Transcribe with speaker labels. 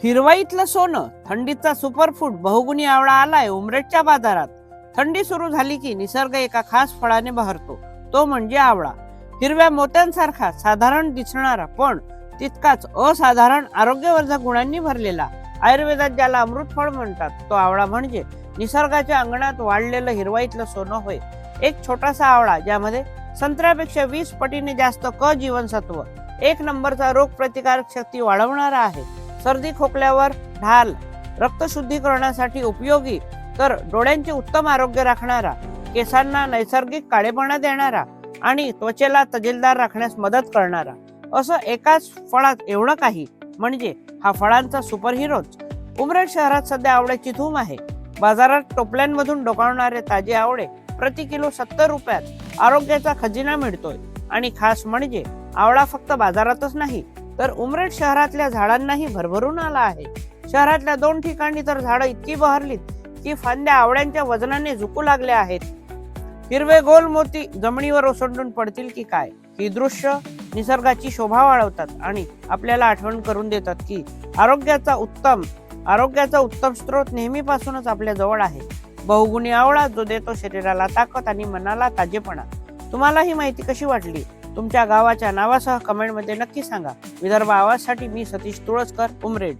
Speaker 1: हिरवाईतलं सोनं थंडीचा सुपरफूड बहुगुणी आवळा आलाय उमरेटच्या बाजारात. थंडी सुरू झाली की निसर्ग एका खास फळाने बहरतो. तो म्हणजे आवळा. हिरव्या मोत्यांसारखा साधारण दिसणारा पण तितकाच असाधारण आरोग्यवर्धक गुणांनी भरलेला. आयुर्वेदात ज्याला अमृत फळ म्हणतात तो आवळा म्हणजे निसर्गाच्या अंगणात वाढलेलं हिरवाईतलं सोनं होय. एक छोटासा आवळा ज्यामध्ये संत्र्यापेक्षा वीस पटीने जास्त क जीवनसत्व एक नंबरचा रोग प्रतिकारक शक्ती वाढवणारा आहे. सर्दी खोकल्यावर ढाल रक्तशुद्धीकरणासाठी उपयोगी तर डोळ्यांचे उत्तम आरोग्य राखणारा केसांना नैसर्गिक काळेपणा देणारा आणि त्वचेला तजेलदार राखण्यास मदत करणारा. असं एकाच फळात एवढं काही म्हणजे हा फळांचा सुपर हिरोच उमरेड शहरात सध्या आवड्याची धूम आहे. बाजारात टोपल्यांमधून डोकावणारे ताजे आवळे प्रति किलो सत्तर रुपयात आरोग्याचा खजिना मिळतोय. आणि खास म्हणजे आवळा फक्त बाजारातच नाही तर उमरेड शहरातल्या झाडांनाही भरभरून आला आहे. शहरातल्या दोन ठिकाणी तर झाडं इतकी बहरलीत की फांद्या आवळ्यांच्या वजनाने झुकू लागल्या आहेत. हिरवे गोल मोती जमिनीवर ओसंडून पडतील की काय? ही दृश्य निसर्गाची शोभा वाढवतात आणि आपल्याला आठवण करून देतात की आरोग्याचा उत्तम आरोग्याचा उत्तम स्रोत नेहमीपासूनच आपल्या जवळ आहे. बहुगुणी आवळा जो देतो शरीराला ताकद आणि मनाला ताजेपणा. तुम्हाला ही माहिती कशी वाटली? तुमच्या गावाच्या नावासह कमेंटमध्ये नक्की सांगा. विदर्भ आवाजसाठी मी सतीश तुळसकर उमरेड.